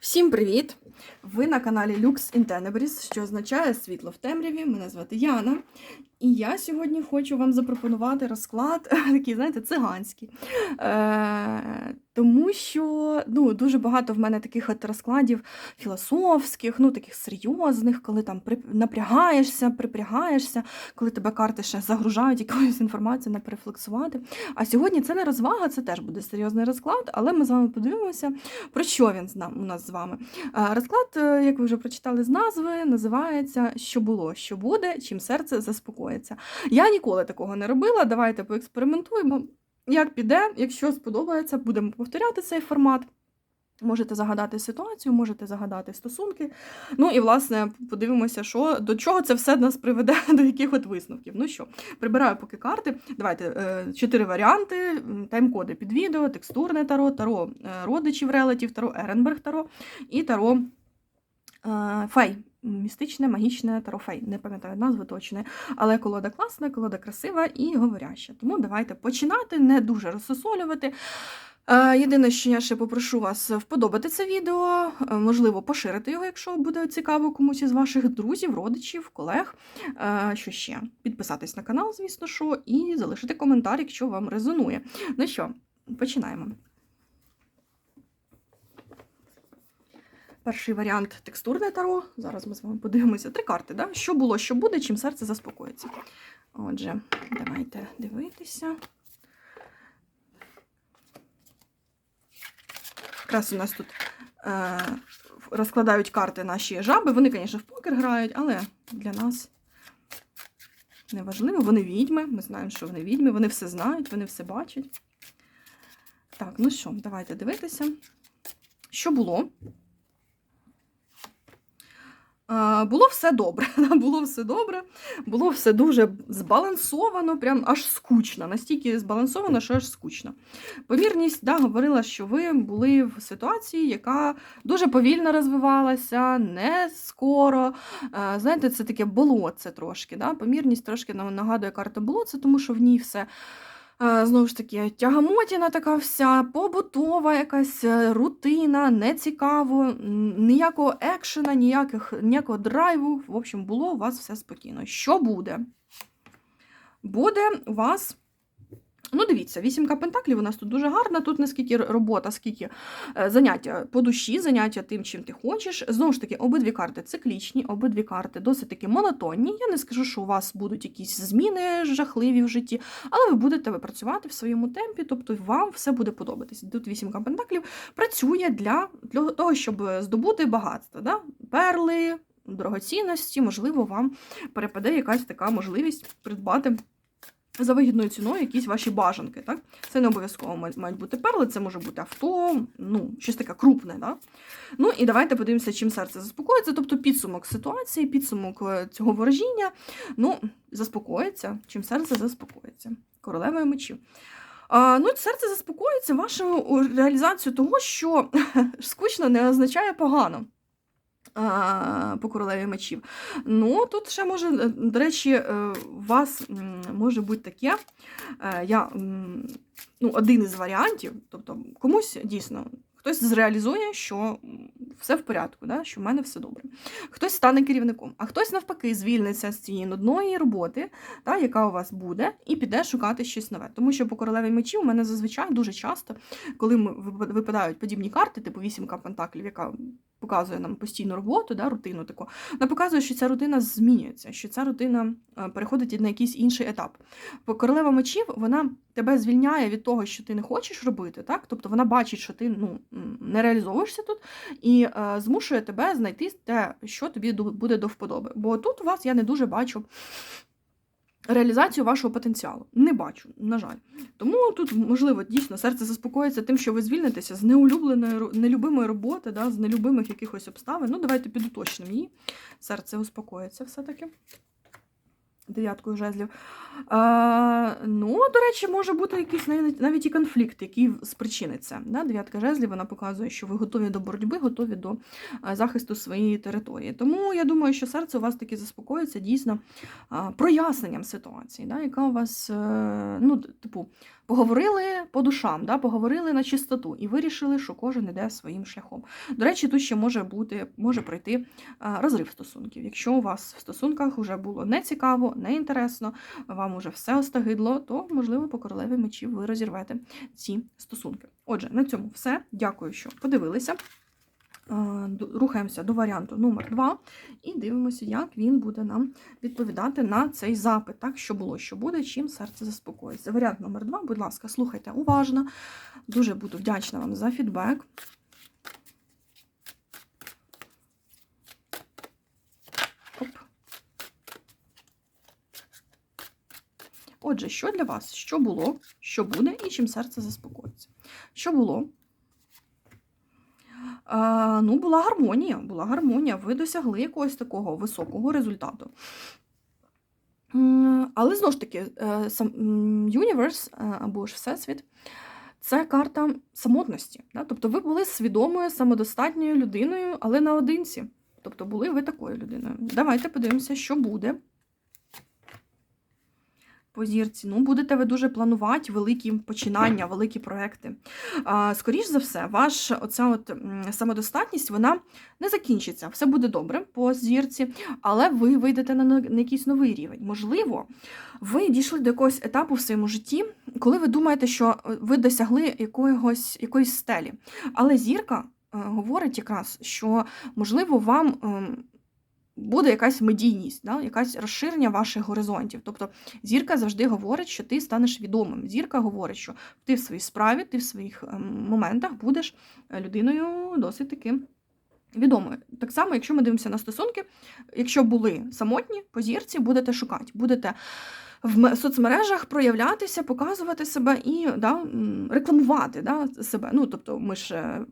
Всім привіт! Ви на каналі Lux in Tenebris, що означає світло в темряві. Мене звати Яна. І я сьогодні хочу вам запропонувати розклад, такий, знаєте, циганський. Е, тому що ну, дуже багато в мене таких от розкладів філософських, ну таких серйозних, коли там напрягаєшся, припрягаєшся, коли тебе карти ще загружають якоюсь інформацією на перефлексувати. А сьогодні це не розвага, це теж буде серйозний розклад, але ми з вами подивимося, про що він у нас з вами. Розклад, е, як ви вже прочитали з назви, називається Що було, що буде, чим серце заспокоїться. Я ніколи такого не робила. Давайте поекспериментуємо. Як піде, якщо сподобається, будемо повторяти цей формат. Можете загадати ситуацію, можете загадати стосунки. Ну і власне подивимося, що до чого це все нас приведе до яких от висновків. Ну що, прибираю поки карти. Давайте е, чотири варіанти: тайм-коди під відео, текстурне таро, таро е, родичів релатів, таро Еренберг таро і таро е, Фей. Містичне, магічне таро Фей. Не пам'ятаю назви точної, але колода класна, колода красива і говоряща. Тому давайте починати, не дуже розсосолювати. Е, Єдине, що я ще попрошу вас вподобати це відео, е, можливо, поширити його, якщо буде цікаво комусь із ваших друзів, родичів, колег. Е, Що ще? Підписатись на канал, звісно, що, і залишити коментар, якщо вам резонує. Ну що, починаємо. Перший варіант текстурне таро. Зараз ми з вами подивимося. Три карти, да? що було, що буде, чим серце заспокоїться. Отже, давайте дивитися. Якраз у нас тут е, розкладають карти наші жаби. Вони, звісно, в покер грають, але для нас неважливо. Вони відьми. Ми знаємо, що вони відьми, вони все знають, вони все бачать. Так, ну що, давайте дивитися. Що було? Було все добре. Було все добре, було все дуже збалансовано, прям аж скучно. Настільки збалансовано, що аж скучно. Помірність да, говорила, що ви були в ситуації, яка дуже повільно розвивалася, не скоро. Е, Знаєте, це таке болотце трошки. Да? Помірність трошки нагадує карта болотце, тому що в ній все. Знову ж таки, тягамотіна така вся, побутова якась е, рутина, нецікаво, ніякого екшена, ніяких, ніякого драйву. В общем, було у вас все спокійно. Що буде? Буде у вас. Ну, дивіться, вісімка пентаклів у нас тут дуже гарна. Тут не скільки робота, скільки е, заняття по душі, заняття тим, чим ти хочеш. Знову ж таки, обидві карти циклічні, обидві карти досить таки монотонні. Я не скажу, що у вас будуть якісь зміни жахливі в житті, але ви будете працювати в своєму темпі, тобто вам все буде подобатись. Тут вісімка пентаклів працює для, для того, щоб здобути багатство. Да? Перли, дорогоцінності, можливо, вам перепаде якась така можливість придбати за вигідною ціною якісь ваші бажанки. Так? Це не обов'язково мають- бути перли, це може бути авто, ну, щось таке крупне. Да? Ну і давайте подивимося, чим серце заспокоїться. Тобто підсумок ситуації, підсумок е, цього ворожіння. Ну, заспокоїться, чим серце заспокоїться. Королевою мечів. Ну, серце заспокоїться вашу реалізацію того, що скучно не означає погано. По королеві мечів. Ну, тут ще може, е, до речі, е, у вас може бути таке. е, Я, ну, один із варіантів, тобто комусь дійсно хтось зреалізує, що все в порядку, да, що в мене все добре. Хтось стане керівником, а хтось навпаки звільниться з цієї нудної роботи, та, яка у вас буде, і піде шукати щось нове. Тому що по королеві мечів у мене зазвичай дуже часто, коли випадають подібні карти, типу вісімка пентаклів, яка показує нам постійну роботу, да, рутину таку, вона показує, що ця рутина змінюється, що ця рутина е, переходить на якийсь інший етап. Королева мечів вона тебе звільняє від того, що ти не хочеш робити, так? Тобто вона бачить, що ти ну, не реалізовуєшся тут, і е, змушує тебе знайти те, що тобі буде до вподоби. Бо тут у вас я не дуже бачу. Реалізацію вашого потенціалу не бачу, на жаль. Тому тут, можливо, дійсно серце заспокоїться тим, що ви звільнитеся з неулюбленої нелюбимої роботи, да, з нелюбимих якихось обставин. Ну, давайте підуточнимо її. Серце успокоїться все-таки. Дев'яткою жезлів. А, ну, до речі, може бути якийсь навіть, і конфлікт, який спричинить це. Да? Дев'ятка жезлів вона показує, що ви готові до боротьби, готові до захисту своєї території. Тому я думаю, що серце у вас таки заспокоїться дійсно проясненням ситуації, да? яка у вас, е, ну, типу, поговорили по душам, да, поговорили на чистоту і вирішили, що кожен іде своїм шляхом. До речі, тут ще може бути, може пройти розрив стосунків. Якщо у вас в стосунках вже було нецікаво, неінтересно, вам уже все остагидло, то, можливо, по королеві мечів ви розірвете ці стосунки. Отже, на цьому все. Дякую, що подивилися. Е, Рухаємося до варіанту номер 2 і дивимося, як він буде нам відповідати на цей запит. Так, що було, що буде, чим серце заспокоїться. Варіант номер 2, будь ласка, слухайте уважно. Дуже буду вдячна вам за фідбек. Отже, що для вас? Що було, що буде і чим серце заспокоїться? Що було? А, ну, була гармонія, була гармонія. Ви досягли якогось такого високого результату. Але знову ж таки, е, Universe е, або ж Всесвіт це карта самотності. Да? Тобто ви були свідомою, самодостатньою людиною, але наодинці. Тобто були ви такою людиною. Давайте подивимося, що буде. По зірці. Ну, будете ви дуже планувати великі починання, великі проекти. Скоріш за все, ваша оця от самодостатність вона не закінчиться. Все буде добре по зірці, але ви вийдете на, якийсь новий рівень. Можливо, ви дійшли до якогось етапу в своєму житті, коли ви думаєте, що е, ви досягли якогось, якоїсь стелі. Але зірка е, говорить якраз, що можливо вам. Буде якась медійність, да? якась розширення ваших горизонтів. Тобто зірка завжди говорить, що ти станеш відомим. Зірка говорить, що ти в своїй справі, ти в своїх ем, моментах будеш е, людиною досить таки відомою. Так само, якщо ми дивимося на стосунки, якщо були самотні, по зірці будете шукати, будете в соцмережах проявлятися, показувати себе і да, рекламувати да, себе. Ну, тобто, ми ж е,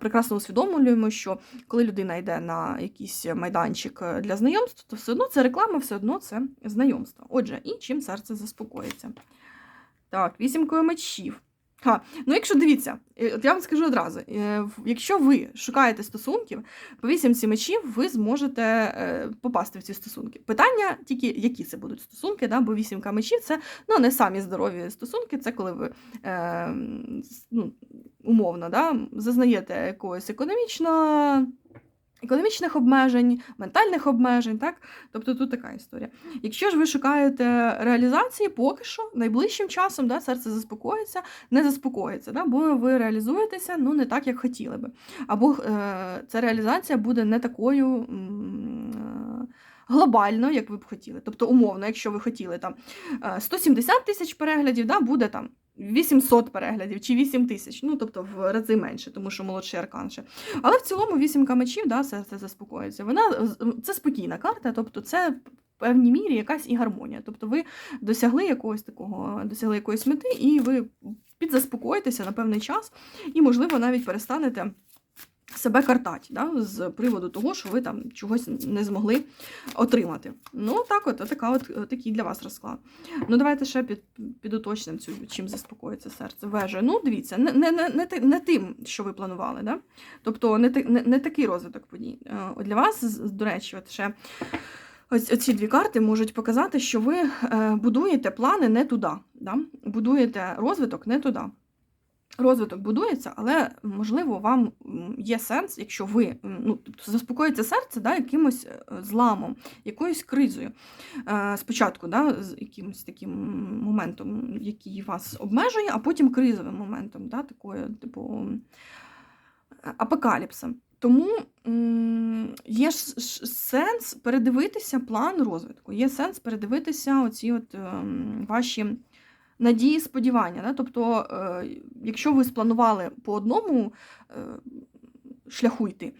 прекрасно усвідомлюємо, що коли людина йде на якийсь майданчик е, для знайомств, то все одно це реклама, все одно це знайомство. Отже, і чим серце заспокоїться. Так, вісімкою мечів. Ха, ну якщо дивіться, е, от я вам скажу одразу: е, якщо ви шукаєте стосунків, по вісімці мечів ви зможете е, попасти в ці стосунки. Питання тільки, які це будуть стосунки, да? бо вісімка мечів це ну, не самі здорові стосунки, це коли ви е, ну, умовно да? зазнаєте якогось економічно. Економічних обмежень, ментальних обмежень, так? Тобто тут така історія. Якщо ж ви шукаєте реалізації, поки що найближчим часом да, серце заспокоїться, не заспокоїться, да, бо ви реалізуєтеся ну, не так, як хотіли би. Або е, ця реалізація буде не такою е, глобальною, як ви б хотіли. Тобто, умовно, якщо ви хотіли там е, 170 тисяч переглядів, да, буде там 800 переглядів чи 8 тисяч, ну тобто в рази менше, тому що молодший аркан ще. Але в цілому вісімка мечів, да, серце заспокоїться. Вона це спокійна карта, тобто це в певній мірі якась і гармонія. Тобто ви досягли якогось такого, досягли якоїсь мети, і ви підзаспокоїтеся на певний час, і, можливо, навіть перестанете. Себе картать да, з приводу того, що ви там чогось не змогли отримати. Ну, так от, така от, такий для вас розклад. Ну, давайте ще під, підуточнимо цю, чим заспокоїться серце. Вежа. Ну, дивіться, не, не, не, не, не тим, що ви планували. Да? Тобто не, не, не такий розвиток подій. Е, Для вас, до речі, от ще ось ці дві карти можуть показати, що ви е, будуєте плани не туди. Да? Будуєте розвиток не туди. Розвиток будується, але можливо вам є сенс, якщо ви ну, тобто заспокоїться серце да, якимось е, зламом, якоюсь кризою. Е, Спочатку да, з якимось таким моментом, який вас обмежує, а потім кризовим моментом, да, такою, типу апокаліпсом. Тому є сенс передивитися план розвитку, є сенс передивитися оці от, ем, ваші надії, сподівання. Да? Тобто, е, якщо ви спланували по одному е, шляху йти,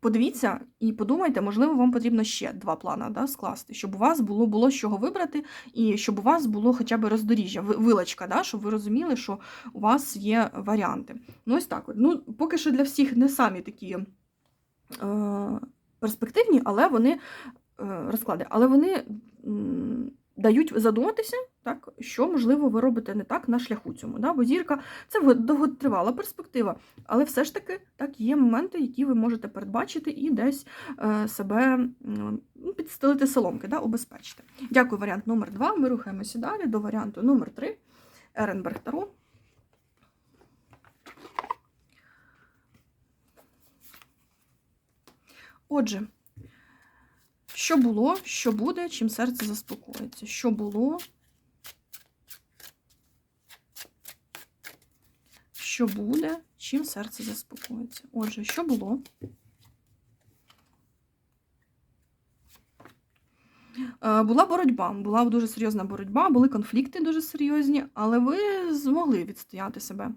подивіться і подумайте, можливо, вам потрібно ще два плани да, скласти, щоб у вас було, було з чого вибрати, і щоб у вас було хоча б роздоріжжя, ви- вилочка, да, щоб ви розуміли, що у вас є варіанти. Ну, ось так. Ну, поки що для всіх не самі такі е, перспективні, але вони е, розклади, але вони дають задуматися, так, що, можливо, ви робите не так на шляху цьому. Да? Бо зірка це довготривала перспектива, але все ж таки так, є моменти, які ви можете передбачити і десь е, себе ну, підстелити соломки, да, обезпечити. Дякую, варіант номер два. Ми рухаємося далі до варіанту номер три. Еренберг Таро. Отже, що було, що буде, чим серце заспокоїться? Що було? Що буде, чим серце заспокоїться? Отже, що було? Е, Була боротьба, була дуже серйозна боротьба, були конфлікти дуже серйозні, але ви змогли відстояти себе.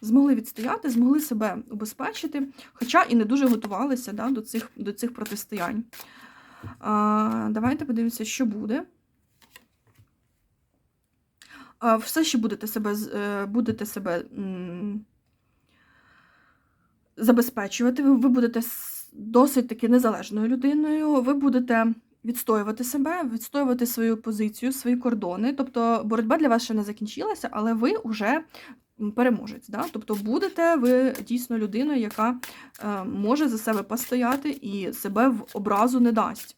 Змогли відстояти, змогли себе убезпечити, хоча і не дуже готувалися да, до, цих, до цих протистоянь. Давайте подивимося, що буде. Все ще будете себе, е, будете себе забезпечувати, ви, будете досить таки незалежною людиною, ви будете відстоювати себе, відстоювати свою позицію, свої кордони. Тобто боротьба для вас ще не закінчилася, але ви вже переможець. Да? Тобто будете ви дійсно людиною, яка е, може за себе постояти і себе в образу не дасть.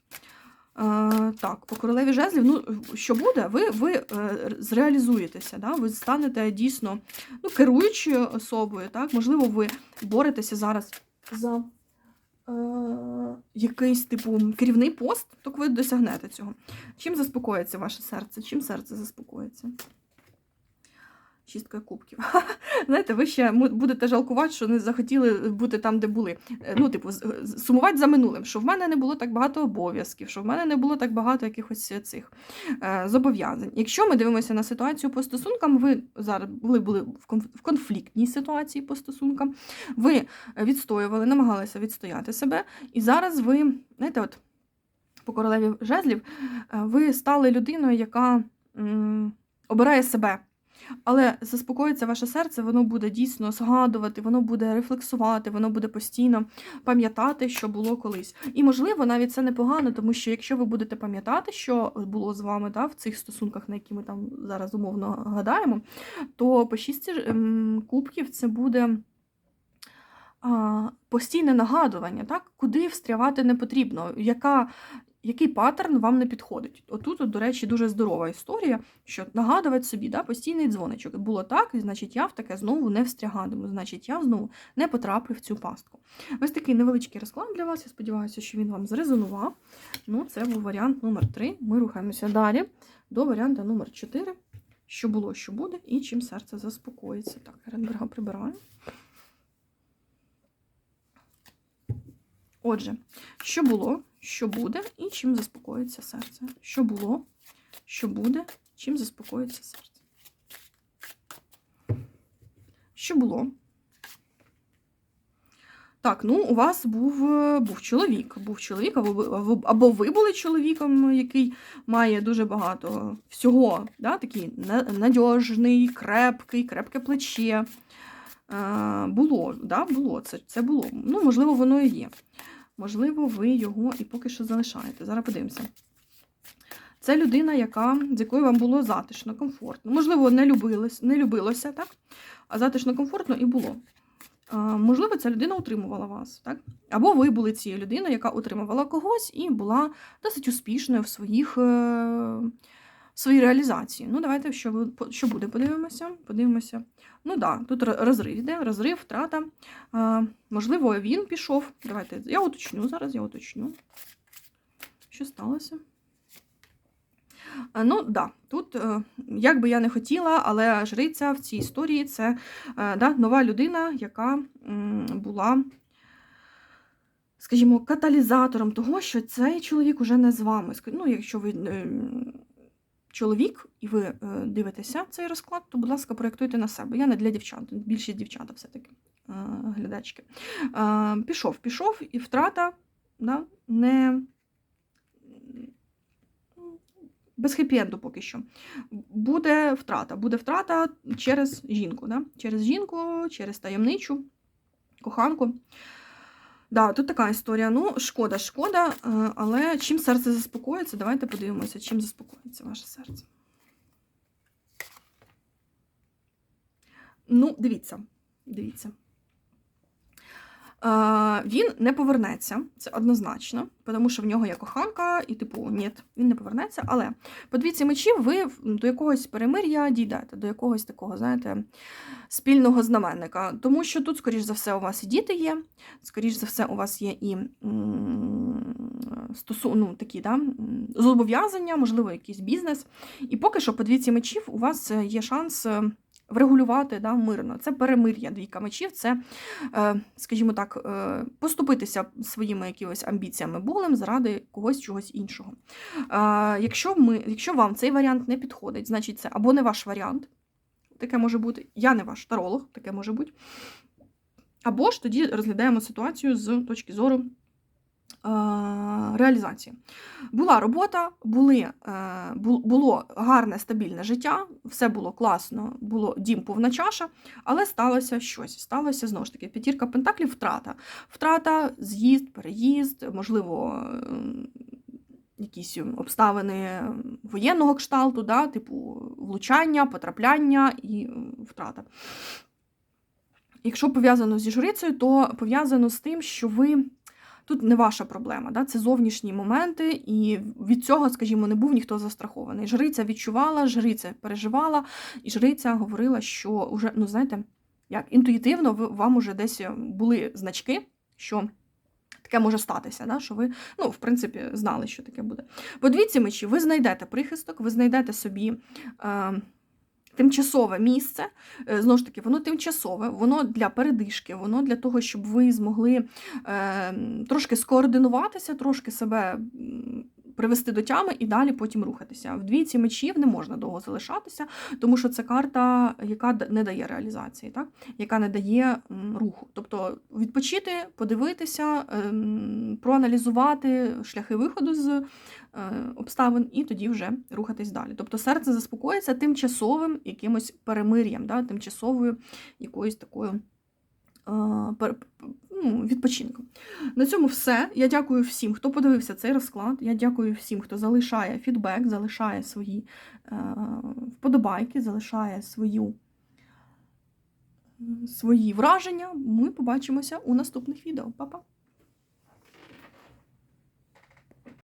Е, так, по королеві жезлів, ну що буде, ви, ви е, зреалізуєтеся, да? ви станете дійсно ну, керуючою особою. Так? Можливо, ви боретеся зараз за е, якийсь типу керівний пост, то ви досягнете цього. Чим заспокоїться ваше серце? Чим серце заспокоїться? Шістка кубків. Знаєте, ви ще будете жалкувати, що не захотіли бути там, де були. Е, Ну, типу, сумувати за минулим, що в мене не було так багато обов'язків, що в мене не було так багато якихось цих е, зобов'язань. Якщо ми дивимося на ситуацію по стосункам, ви зараз ви були в конфліктній ситуації по стосункам, ви відстоювали, намагалися відстояти себе, і зараз ви, знаєте, от по королеві жезлів, е, ви стали людиною, яка обирає себе. Але заспокоїться ваше серце, воно буде дійсно згадувати, воно буде рефлексувати, воно буде постійно пам'ятати, що було колись. І, можливо, навіть це непогано, тому що якщо ви будете пам'ятати, що було з вами да, в цих стосунках, на які ми там зараз умовно гадаємо, то по шісті ем, кубків це буде постійне нагадування, так? куди встрявати не потрібно, яка, який паттерн вам не підходить. Отут, от, до речі, дуже здорова історія, що нагадувати собі да, постійний дзвоничок. Було так, і значить, я в таке знову не встрягатиму, значить, я знову не потраплю в цю пастку. Ось такий невеличкий розклад для вас. Я сподіваюся, що він вам зрезонував. Ну, це був варіант номер 3. Ми рухаємося далі до варіанта номер 4. Що було, що буде, і чим серце заспокоїться. Так, Еренберга прибираю. Отже, що було, що буде, і чим заспокоїться серце. Що було, що буде, чим заспокоїться серце. Що було? Так, ну у вас був, був чоловік. Був чоловік, або, ви- або ви були чоловіком, який має дуже багато всього, да, такий надіжний, крепкий, крепке плече. Е, було, да, було, це, це було. Ну, можливо, воно і є. Можливо, ви його і поки що залишаєте. Зараз подивимося. Це людина, яка, з якою вам було затишно, комфортно. Можливо, не любилось, не любилося, так? а затишно, комфортно і було. А, можливо, ця людина утримувала вас, так? Або ви були цією людиною, яка утримувала когось і була досить успішною в своїх, е, своїй реалізації. Ну, давайте, що, що буде, подивимося. Подивимося. Ну да, тут розрив іде, розрив, втрата. А, можливо, він пішов. Давайте, я уточню зараз, я уточню. Що сталося? Ну, да, тут, е, як би я не хотіла, але жриця в цій історії це е, да, нова людина, яка була, скажімо, каталізатором того, що цей чоловік уже не з вами. Ну, якщо ви чоловік і ви е, дивитеся цей розклад, то, будь ласка, проєктуйте на себе. Я не для дівчат, більшість дівчата все-таки е, глядачки. Е, Пішов, пішов, і втрата да, не без хеппі-енду поки що. Буде втрата. Буде втрата через жінку. Да? Через жінку, через таємничу коханку. Да, тут така історія. Ну, шкода, шкода, е, але чим серце заспокоїться, давайте подивимося, чим заспокоїться ваше серце. Ну, дивіться, дивіться. Е, він не повернеться, це однозначно, тому що в нього є коханка, і, типу, ні, він не повернеться. Але по двійці мечів ви до якогось перемир'я дійдете, до якогось такого, знаєте, спільного знаменника. Тому що тут, скоріш за все, у вас і діти є, скоріш за все, у вас є і стосу, ну, такі, да, зобов'язання, можливо, якийсь бізнес. І поки що по двійці мечів у вас е, є шанс. Врегулювати да, мирно. Це перемир'я двійка мечів, це, е, скажімо так, е, поступитися своїми якимось амбіціями болем заради когось чогось іншого. Е, якщо, ми, якщо вам цей варіант не підходить, значить це або не ваш варіант, таке може бути, я не ваш таролог, таке може бути. Або ж тоді розглядаємо ситуацію з точки зору реалізації. Була робота, були, е, було гарне стабільне життя, все було класно, було дім повна чаша, але сталося щось. Сталося знову ж таки п'ятірка пентаклів, втрата. Втрата, з'їзд, переїзд, можливо. е, Якісь обставини воєнного кшталту, да, типу влучання, потрапляння і е, втрата. Якщо пов'язано зі жрицею, то пов'язано з тим, що ви тут не ваша проблема, да? це зовнішні моменти, і від цього, скажімо, не був ніхто застрахований. Жриця відчувала, жриця переживала, і жриця говорила, що уже, ну знаєте, як інтуїтивно вам уже десь були значки, що. Таке може статися, да? що ви, ну, в принципі, знали, що таке буде. По двійці мечі ви знайдете прихисток, ви знайдете собі е, тимчасове місце. Е, Знову ж таки, воно тимчасове, воно для передишки, воно для того, щоб ви змогли е, трошки скоординуватися, трошки себе привести до тями і далі потім рухатися. В двійці мечів не можна довго залишатися, тому що це карта, яка не дає реалізації, так? яка не дає руху. Тобто відпочити, подивитися, ем, проаналізувати шляхи виходу з е, обставин і тоді вже рухатись далі. Тобто серце заспокоїться тимчасовим якимось перемир'ям, да, тимчасовою якоюсь такою ну, відпочинком. На цьому все. Я дякую всім, хто подивився цей розклад. Я дякую всім, хто залишає фідбек, залишає свої е, вподобайки, залишає свою, свої враження. Ми побачимося у наступних відео. Па-па!